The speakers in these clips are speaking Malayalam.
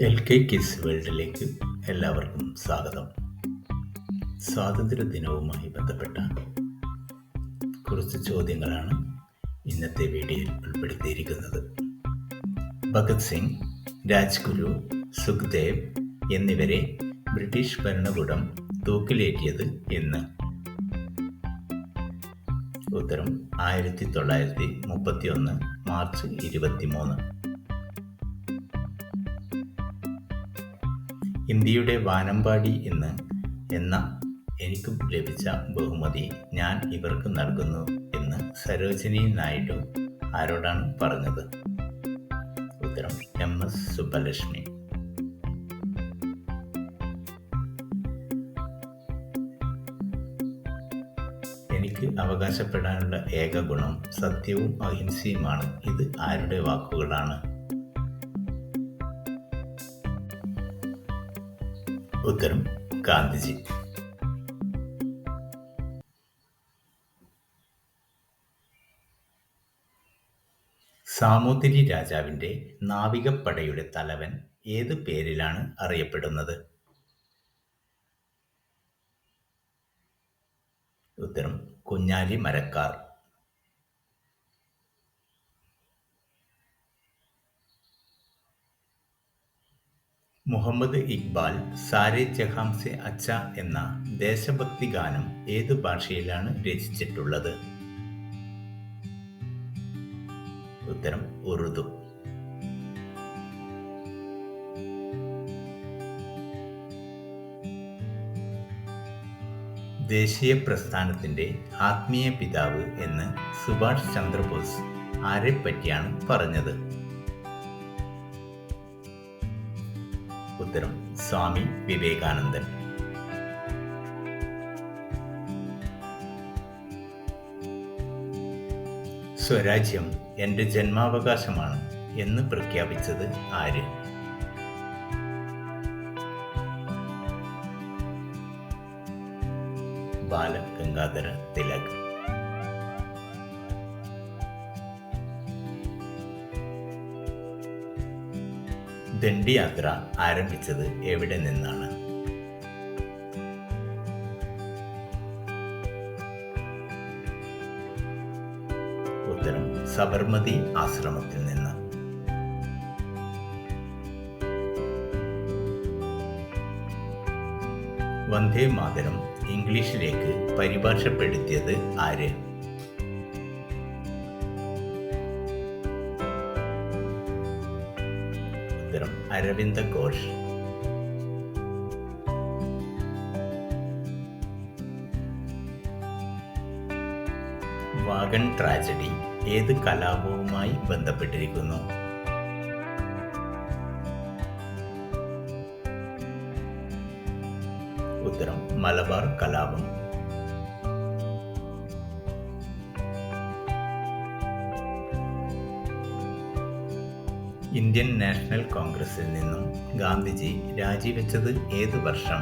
എൽ കെ കിസ് വേൾഡിലേക്ക് എല്ലാവർക്കും സ്വാഗതം. സ്വാതന്ത്ര്യ ദിനവുമായി ബന്ധപ്പെട്ട കുറച്ച് ചോദ്യങ്ങളാണ് ഇന്നത്തെ വീഡിയോയിൽ ഉൾപ്പെടുത്തിയിരിക്കുന്നത്. ഭഗത് സിംഗ് രാജ്ഗുരു സുഖ്ദേവ് എന്നിവരെ ബ്രിട്ടീഷ് ഭരണകൂടം തൂക്കിലേറ്റിയത് എന്ന്. ഉത്തരം ആയിരത്തി തൊള്ളായിരത്തി മുപ്പത്തി ഒന്ന് മാർച്ച് ഇരുപത്തി മൂന്ന് ഇന്ത്യയുടെ വാനമ്പാടി എന്ന് എന്ന എനിക്ക് ലഭിച്ച ബഹുമതി ഞാൻ ഇവർക്ക് നൽകുന്നു എന്ന് സരോജിനി നായിഡു ആരോടാണ് പറഞ്ഞത്? ഉത്തരം എം എസ് സുബ്ബലക്ഷ്മി. എനിക്ക് അവകാശപ്പെടാനുള്ള ഏക ഗുണം സത്യവും അഹിംസയുമാണ്. ഇത് ആരുടെ വാക്കുകളാണ്? ഉത്തരം ഗാന്ധിജി. സാമൂതിരി രാജാവിന്റെ നാവികപ്പടയുടെ തലവൻ ഏത് പേരിലാണ് അറിയപ്പെടുന്നത്? ഉത്തരം കുഞ്ഞാലി മരക്കാർ. മുഹമ്മദ് ഇക്ബാൽ സാരെ ജഹാം സെ അച്ച എന്ന ദേശഭക്തി ഗാനം ഏത് ഭാഷയിലാണ് രചിച്ചിട്ടുള്ളത്? ഉത്തരം ഉറുദു. ദേശീയ പ്രസ്ഥാനത്തിന്റെ ആത്മീയ പിതാവ് എന്ന് സുഭാഷ് ചന്ദ്രബോസ് ആരെ പറ്റിയാണ് പറഞ്ഞത്? ഉത്തരം സ്വാമി വിവേകാനന്ദൻ. സ്വരാജ്യം എന്റെ ജന്മാവകാശമാണ് എന്ന് പ്രഖ്യാപിച്ചത് ആര്? ബാലഗംഗാധര തിലക്. ദണ്ഡിയാത്ര ആരംഭിച്ചത് എവിടെ നിന്നാണ്? ഉത്തരം സബർമതി ആശ്രമത്തിൽ നിന്ന്. വന്ദേ മാതരം ഇംഗ്ലീഷിലേക്ക് പരിഭാഷപ്പെടുത്തിയത് ആര്? അരവിന്ദ ഘോഷ് വാഗൺ ട്രാജഡി ഏത് കലാപവുമായി ബന്ധപ്പെട്ടിരിക്കുന്നു? ഉത്തരം മലബാർ കലാപം. ഇന്ത്യൻ നാഷണൽ കോൺഗ്രസിൽ നിന്നും ഗാന്ധിജി രാജിവെച്ചത് ഏത് വർഷം?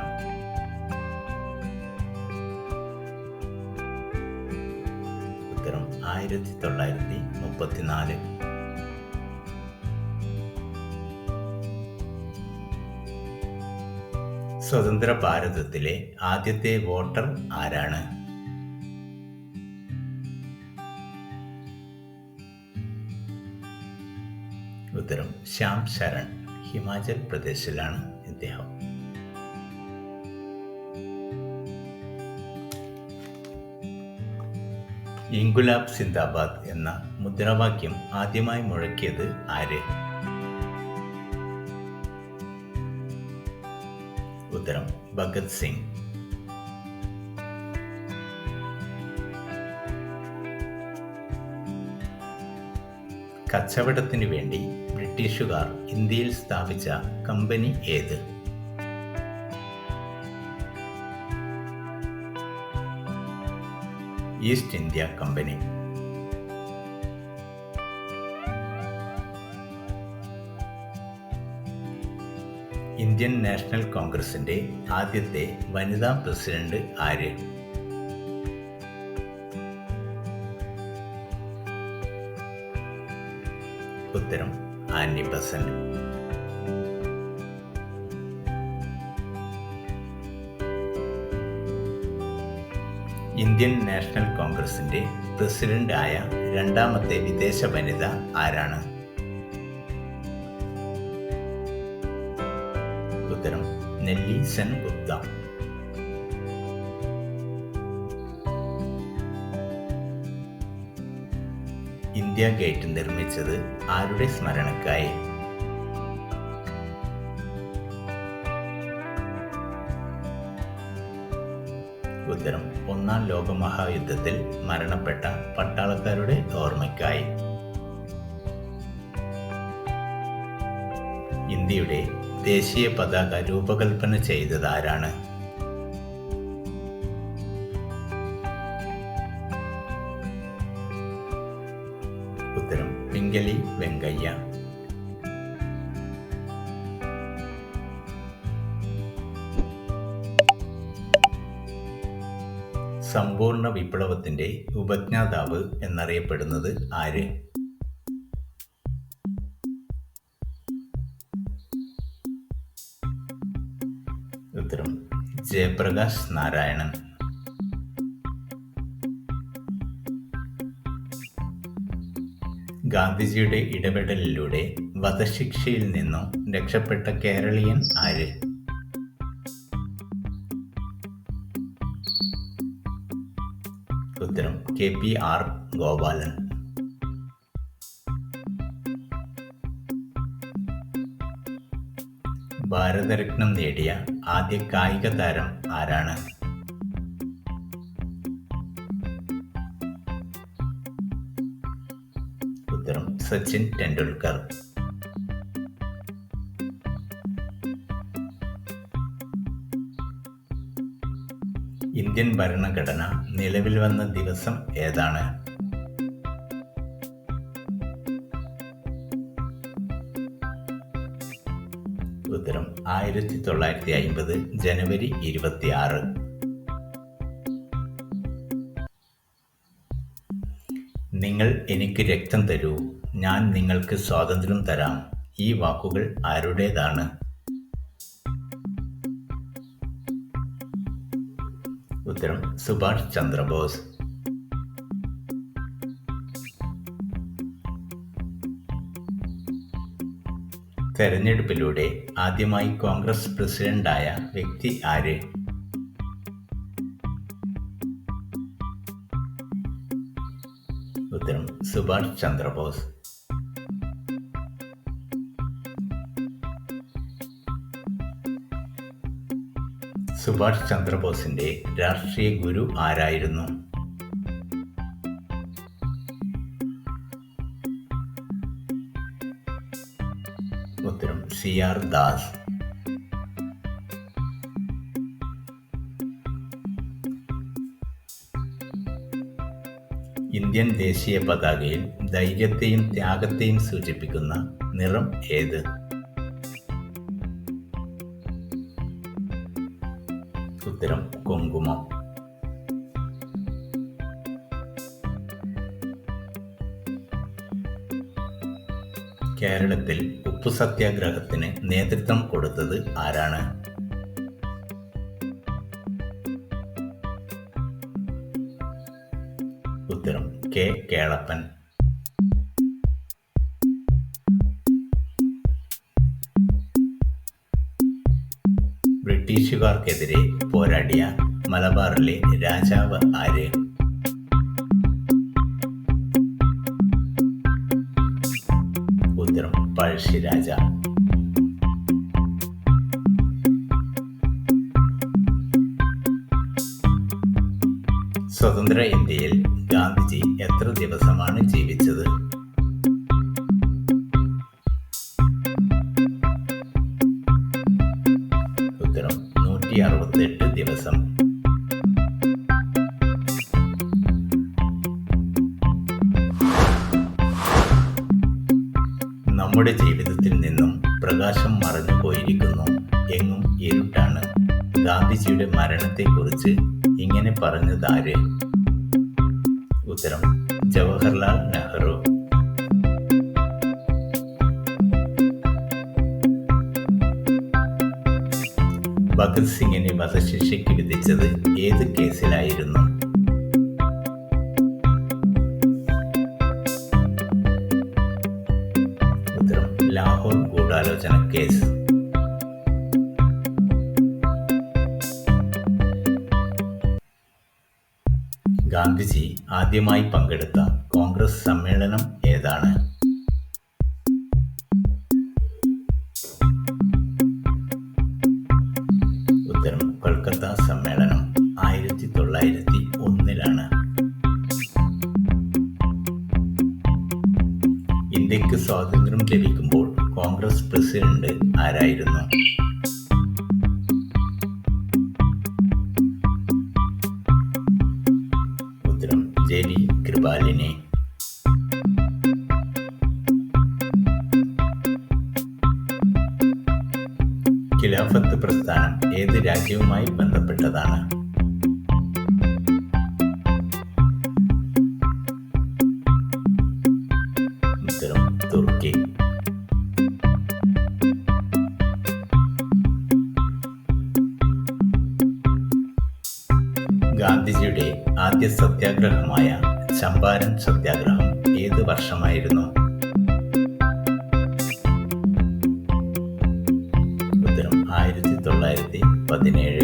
ഉത്തരം ആയിരത്തി തൊള്ളായിരത്തി മുപ്പത്തിനാല് സ്വതന്ത്ര ഭാരതത്തിലെ ആദ്യത്തെ വോട്ടർ ആരാണ്? ശ്യാം ശരൺ ഹിമാചൽ പ്രദേശിലാണ് ഇദ്ദേഹം. ഇൻഗുലാബ് സിന്ദാബാദ് എന്ന മുദ്രാവാക്യം ആദ്യമായി മുഴക്കിയത് ആര്? ഉത്തരം ഭഗത് സിംഗ്. കച്ചവടത്തിനു വേണ്ടി ബ്രിട്ടീഷുകാർ ഇന്ത്യയിൽ സ്ഥാപിച്ച കമ്പനി ഏത്? East India company. Indian national കോൺഗ്രസിന്റെ ആദ്യത്തെ വനിതാ പ്രസിഡന്റ് ആര്? ഉത്തരം ആൻഡിബസന്റ് ഇന്ത്യൻ നാഷണൽ കോൺഗ്രസിന്റെ ആയ രണ്ടാമത്തെ വിദേശ വനിത ആരാണ്? ഉത്തരം Nellie Sen Gupta India gate നിർമ്മിച്ചത് ആരുടെ സ്മരണക്കായി? ഉത്തരം ഒന്നാം ലോകമഹായുദ്ധത്തിൽ മരണപ്പെട്ട പട്ടാളക്കാരുടെ ഓർമ്മയ്ക്കായി. ഇന്ത്യയുടെ ദേശീയ പതാക രൂപകൽപ്പന ചെയ്തത് ആരാണ്? പിംഗലി വെങ്കയ്യ. സമ്പൂർണ വിപ്ലവത്തിന്റെ ഉപജ്ഞാതാവ് എന്നറിയപ്പെടുന്നത് ആര്? ഉത്തരം ജയപ്രകാശ് നാരായണൻ. ഗാന്ധിജിയുടെ ഇടപെടലിലൂടെ വധശിക്ഷയിൽ നിന്നും രക്ഷപ്പെട്ട കേരളീയൻ ആര്? ഉത്തരം കെ പി ആർ ഗോപാലൻ. ഭാരതരത്നം നേടിയ ആദ്യ കായിക താരം ആരാണ്? സച്ചിൻ ടെണ്ടുൽക്കർ. ഇന്ത്യൻ ഭരണഘടന നിലവിൽ വന്ന ദിവസം ഏതാണ്? ഉത്തരം ആയിരത്തി തൊള്ളായിരത്തി അയിമ്പത് ജനുവരി ഇരുപത്തിയാറ്. നിങ്ങൾ എനിക്ക് രക്തം തരൂ. ഞാൻ നിങ്ങൾക്ക് സ്വാതന്ത്ര്യം തരാം. ഈ വാക്കുകൾ ആരുടേതാണ്? ഉത്തരം സുഭാഷ് ചന്ദ്രബോസ്. തെരഞ്ഞെടുപ്പിലൂടെ ആദ്യമായി കോൺഗ്രസ് പ്രസിഡന്റായ വ്യക്തി ആര്? ഉത്തരം സുഭാഷ് ചന്ദ്രബോസ്. സുഭാഷ് ചന്ദ്രബോസിന്റെ രാഷ്ട്രീയ ഗുരു ആരായിരുന്നു? ഉത്തരം സി ആർ ദാസ്. ഇന്ത്യൻ ദേശീയ പതാകയിൽ ധൈര്യത്തെയും ത്യാഗത്തെയും സൂചിപ്പിക്കുന്ന നിറം ഏത്? ഉത്തരം കുങ്കുമം. കേരളത്തിൽ ഉപ്പു സത്യാഗ്രഹത്തിന് നേതൃത്വം കൊടുത്തത് ആരാണ്? ഉത്തരം കെ. കേളപ്പൻ. ബ്രിട്ടീഷുകാർക്കെതിരെ പോരാടിയ മലബാറിലെ രാജാവ് ആര്? നമ്മുടെ ജീവിതത്തിൽ നിന്നും പ്രകാശം മറഞ്ഞു പോയിരിക്കുന്നു. എന്നും ഇരുട്ടാണ്. ഗാന്ധിജിയുടെ മരണത്തെക്കുറിച്ച് ഇങ്ങനെ പറഞ്ഞതാര്? ഉത്തരം ജവഹർലാൽ നെഹ്റു. ഭഗത് സിംഗിനെ വധശിക്ഷയ്ക്ക് വിധിച്ചത് ഏത് കേസിലായിരുന്നു? ആദ്യമായി പങ്കെടുത്ത ആദ്യ സത്യാഗ്രഹമായ ചമ്പാരൻ സത്യാഗ്രഹം ഏത് വർഷമായിരുന്നു? ഉത്തരം ആയിരത്തി തൊള്ളായിരത്തി പതിനേഴ്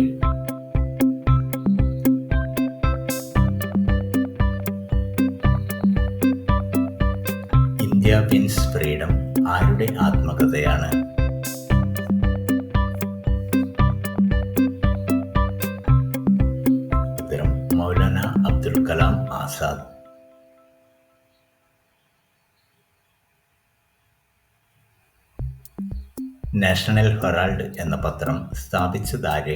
നാഷണൽ ഹെറാൾഡ് എന്ന പത്രം സ്ഥാപിച്ചതാര്?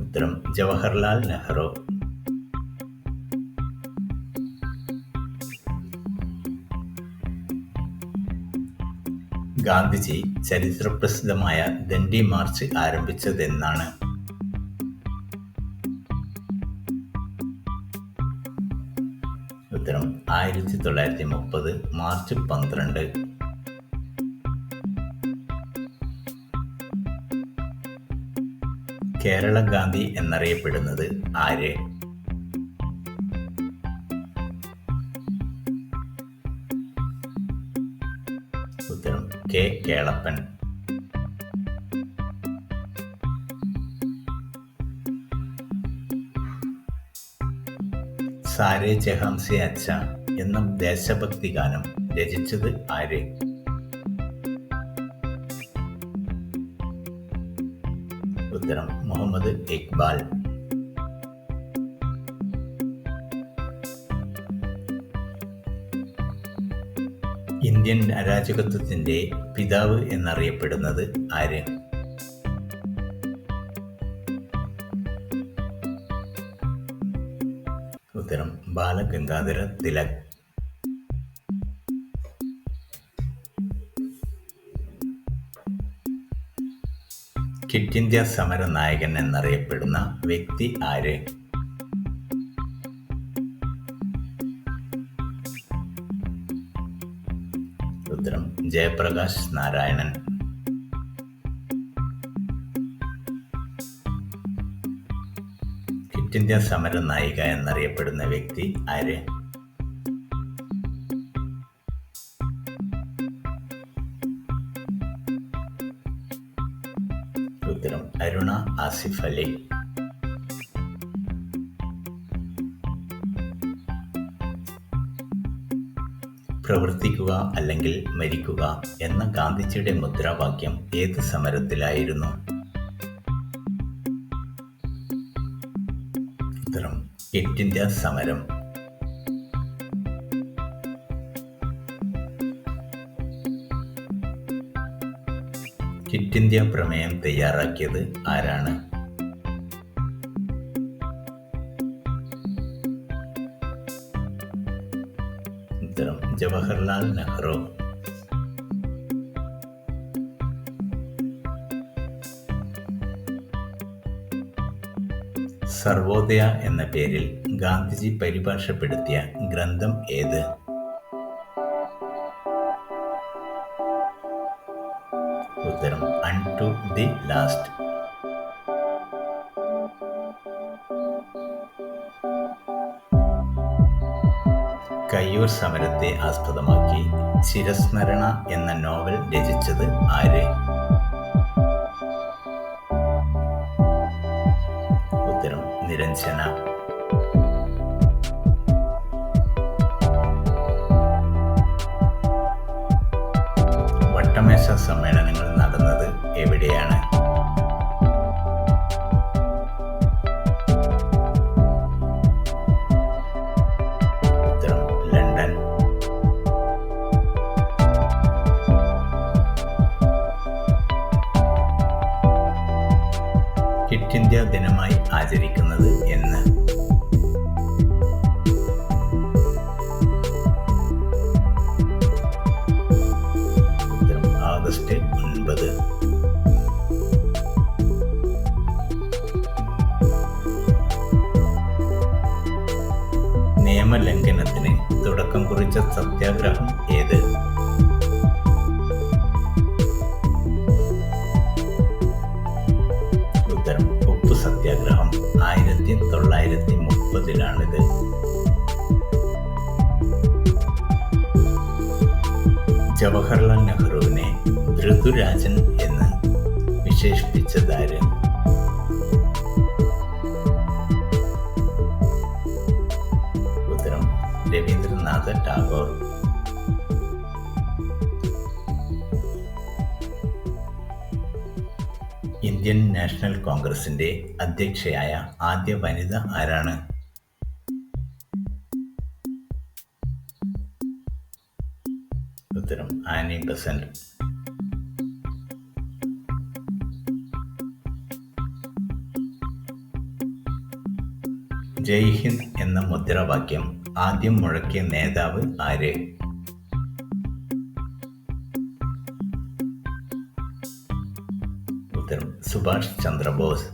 ഉത്തരം ജവഹർലാൽ നെഹ്റു. ഗാന്ധിജി ചരിത്രപ്രസിദ്ധമായ ദണ്ഡി മാർച്ച് ആരംഭിച്ചതെന്നാണ് തൊള്ളായിരത്തി മുപ്പത് മാർച്ച് പന്ത്രണ്ട്. കേരള ഗാന്ധി എന്നറിയപ്പെടുന്നത് ആര്? ഉത്തരം കെ കേളപ്പൻ. സാരേ ജഹാംസെ അച്ഛ. എന്ന ദേശഭക്തി ഗാനം രചിച്ചത് ആര്? ഉത്തരം മുഹമ്മദ് ഇക്ബാൽ. ഇന്ത്യൻ അരാജകത്വത്തിന്റെ പിതാവ് എന്നറിയപ്പെടുന്നത് ആര്? ഉത്തരം ബാലഗംഗാധര തിലക്. ക്വിറ്റ് ഇന്ത്യ സമര നായകൻ എന്നറിയപ്പെടുന്ന വ്യക്തി ആര്? ഉത്തരം ജയപ്രകാശ് നാരായണൻ. ക്വിറ്റ് ഇന്ത്യ സമര നായിക എന്നറിയപ്പെടുന്ന വ്യക്തി ആര്? അലി പ്രവർത്തിക്കുക അല്ലെങ്കിൽ മരിക്കുക എന്ന ഗാന്ധിജിയുടെ മുദ്രാവാക്യം ഏത് സമരത്തിലായിരുന്നു? ഉത്തരം ക്വിറ്റ് ഇന്ത്യ സമരം. ക്വിറ്റ് ഇന്ത്യ പ്രമേയം തയ്യാറാക്കിയത് ആരാണ്? ജവഹർലാൽ നെഹ്റു സർവോദയ എന്ന പേരിൽ ഗാന്ധിജി പരിഭാഷപ്പെടുത്തിയ ഗ്രന്ഥം ഏത്? ഉത്തരം unto the last Kayyur സമരത്തെ ആസ്പദമാക്കി ചിരസ്മരണ എന്ന നോവൽ രചിച്ചത് ആര്? ഉത്തരം നിരഞ്ജന. വട്ടമേശ സമ്മേളനങ്ങൾ നടന്നത് എവിടെയാണ്? ആചരിക്കുന്നത് ഇന്ത്യൻ നാഷണൽ കോൺഗ്രസിന്റെ അധ്യക്ഷയായ ആദ്യ വനിത ആരാണ്? ഉത്തരം ആനി ബസന്റ്. ജയ് ഹിന്ദ് എന്ന മുദ്രാവാക്യം ആദ്യം മുഴക്കിയ നേതാവ് ആര്? സുഭാഷ് ചന്ദ്രബോസ്.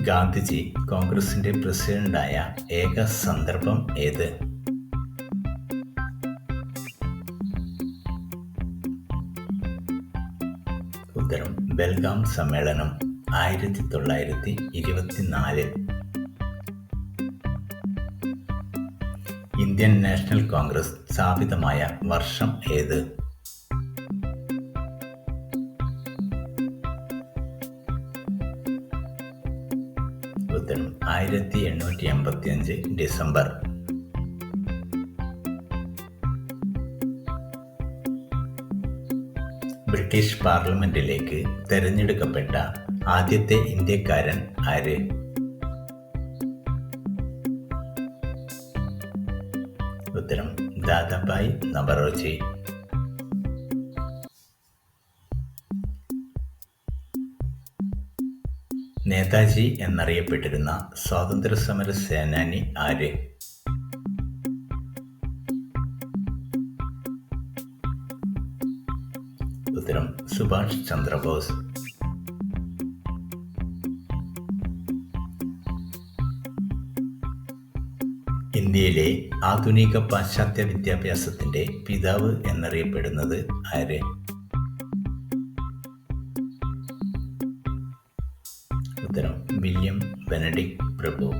ഗാന്ധിജി കോൺഗ്രസിന്റെ പ്രസിഡന്റായ ഏക സന്ദർഭം ഏത്? ഉത്തരം ബെൽഗാം സമ്മേളനം ആയിരത്തി തൊള്ളായിരത്തി ഇരുപത്തിനാല് ഇന്ത്യൻ നാഷണൽ കോൺഗ്രസ് സ്ഥാപിതമായ വർഷം ഏത്? ആയിരത്തി എണ്ണൂറ്റി എൺപത്തി അഞ്ച് ഡിസംബർ. ബ്രിട്ടീഷ് പാർലമെന്റിലേക്ക് തെരഞ്ഞെടുക്കപ്പെട്ട ആദ്യത്തെ ഇന്ത്യക്കാരൻ ആര്? നവറോജി നേതാജി എന്നറിയപ്പെട്ടിരുന്ന സ്വാതന്ത്ര്യ സമര സേനാനി ആര്? ഉത്തരം സുഭാഷ് ചന്ദ്രബോസ്. ഇന്ത്യയിലെ ആധുനിക പാശ്ചാത്യ വിദ്യാഭ്യാസത്തിന്റെ പിതാവ് എന്നറിയപ്പെടുന്നത് ആര്? ഉത്തരം വില്യം ബെനഡിക് പ്രഭു.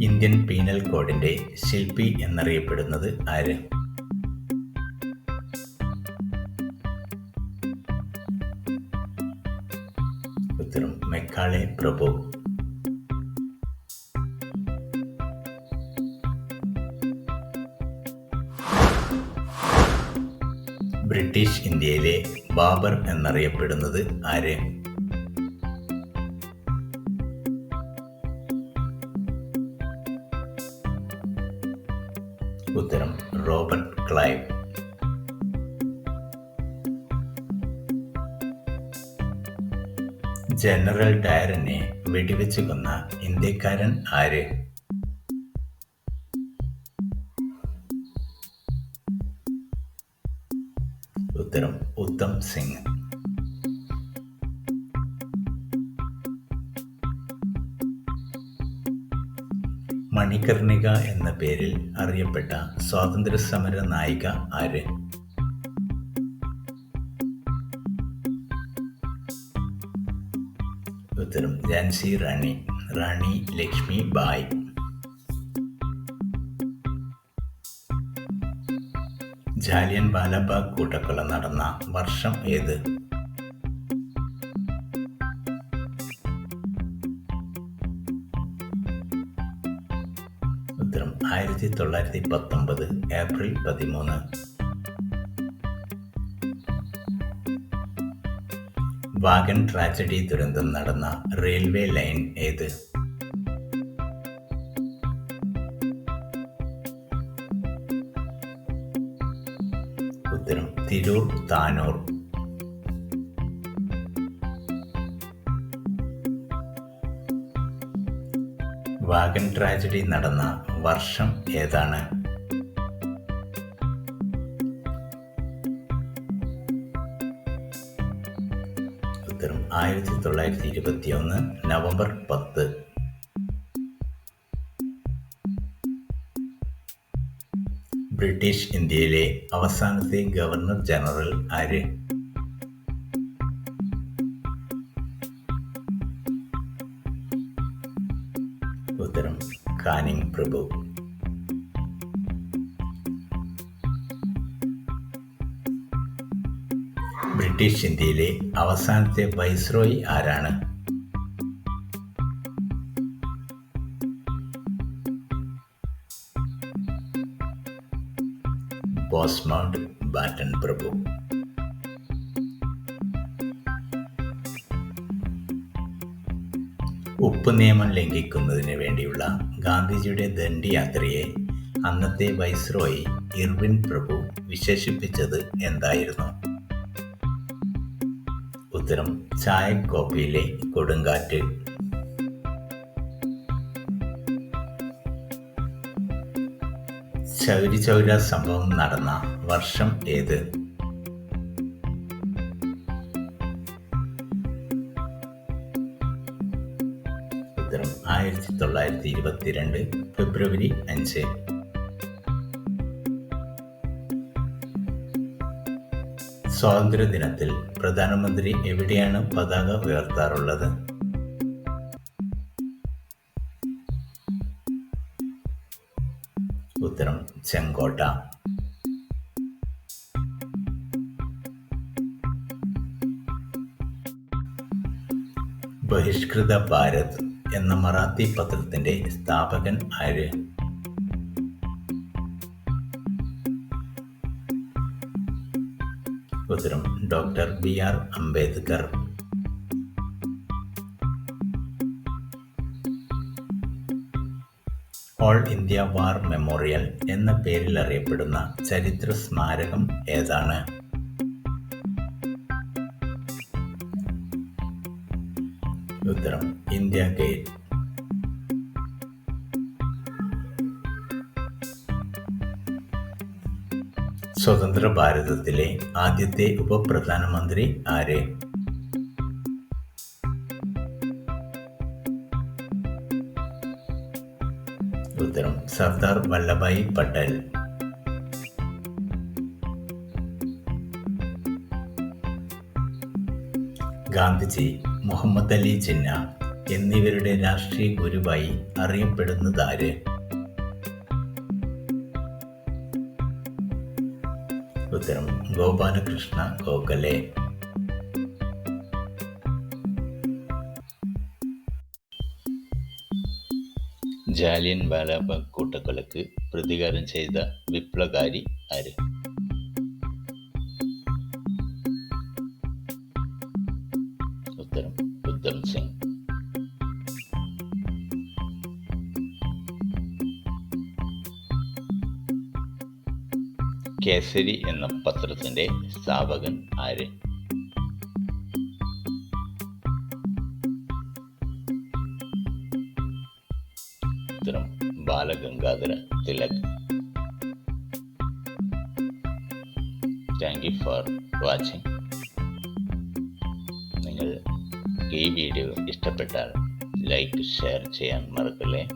ഇന്ത്യൻ പീനൽ കോഡിന്റെ ശില്പി എന്നറിയപ്പെടുന്നത് ആര്? മെക്കാളെ പ്രഭു. ബ്രിട്ടീഷ് ഇന്ത്യയിലെ ബാബർ എന്നറിയപ്പെടുന്നത് ആര്? വെടിവെച്ച് കൊന്ന ഇന്ത്യക്കാരൻ ആര്? ഉത്തരം ഉത്തം സിംഗ്. മണികർണിക എന്ന പേരിൽ അറിയപ്പെട്ട സ്വാതന്ത്ര്യസമര നായിക ആര്? ഉത്തരം ജാൻസി റാണി. റാണി ലക്ഷ്മി ബായ്. ജാലിയൻ ബാലബാഗ് കൂട്ടക്കൊല നടന്ന വർഷം ഏത്? ഉത്തരം ആയിരത്തി തൊള്ളായിരത്തി പത്തൊമ്പത് ഏപ്രിൽ പതിമൂന്ന്. വാഗൺ ട്രാജഡി ദുരന്തം നടന്ന റെയിൽവേ ലൈൻ ഏത്? ഉത്തരം തിരൂർ താനൂർ. വാഗൺ ട്രാജഡി നടന്ന വർഷം ഏതാണ്? തൊള്ളായിരത്തി ഇരുപത്തി ഒന്ന് നവംബർ പത്ത്. ബ്രിട്ടീഷ് ഇന്ത്യയിലെ അവസാനത്തെ ഗവർണർ ജനറൽ ആര്? ഉത്തരം കാനിങ് പ്രഭു. ബ്രിട്ടീഷ് ഇന്ത്യയിലെ അവസാനത്തെ വൈസ്രോയി ആരാണ്? ബോസ്മൗണ്ട് ബാറ്റൺ പ്രഭു ഉപ്പ് നിയമം ലംഘിക്കുന്നതിന് വേണ്ടിയുള്ള ഗാന്ധിജിയുടെ ദണ്ഡിയാത്രയെ അന്നത്തെ വൈസ്രോയി ഇർവിൻ പ്രഭു വിശേഷിപ്പിച്ചത് എന്തായിരുന്നു? ഉത്തരം ചായക്കോപ്പയിലെ കൊടുങ്കാറ്റ്. ചൗരി ചൗര സംഭവം നടന്ന വർഷം ഏത്? ഉത്തരം ആയിരത്തി തൊള്ളായിരത്തി ഇരുപത്തിരണ്ട് ഫെബ്രുവരി അഞ്ച്. സ്വാതന്ത്ര്യദിനത്തിൽ പ്രധാനമന്ത്രി എവിടെയാണ് പതാക ഉയർത്താറുള്ളത്? ഉത്തരം ചെങ്കോട്ട. ബഹിഷ്കൃത ഭാരത് എന്ന മറാത്തി പത്രത്തിന്റെ സ്ഥാപകൻ ആര്? ഉത്തരം doctor B R Ambedkar. All India war memorial എന്ന പേരിൽ അറിയപ്പെടുന്ന ചരിത്ര സ്മാരകം ഏതാണ്? സ്വതന്ത്ര ഭാരതത്തിലെ ആദ്യത്തെ ഉപപ്രധാനമന്ത്രി ആര്? ഉത്തരം സർദാർ വല്ലഭായി പട്ടേൽ. ഗാന്ധിജി മുഹമ്മദ് അലി ജിന്ന എന്നിവരുടെ രാഷ്ട്രീയ ഗുരുവായി അറിയപ്പെടുന്നതാര്? ഉത്തരം ഗോപാലകൃഷ്ണ ഗോഖലെ. ജാലിയൻ വാലാബാഗ് കൂട്ടക്കൊലക്ക് പ്രതികാരം ചെയ്ത വിപ്ലവകാരി ആര്? കേസരി എന്ന പത്രത്തിന്റെ സ്ഥാപകൻ ആര്? Balagangadhara Tilak. Thank you for watching നിങ്ങൾ ഈ വീഡിയോ ഇഷ്ടപ്പെട്ടാൽ ലൈക്ക് ഷെയർ ചെയ്യാൻ മറക്കല്ലേ?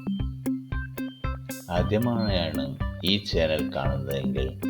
ആദ്യമായാണ് ഈ ചാനൽ കാണുന്നതെങ്കിൽ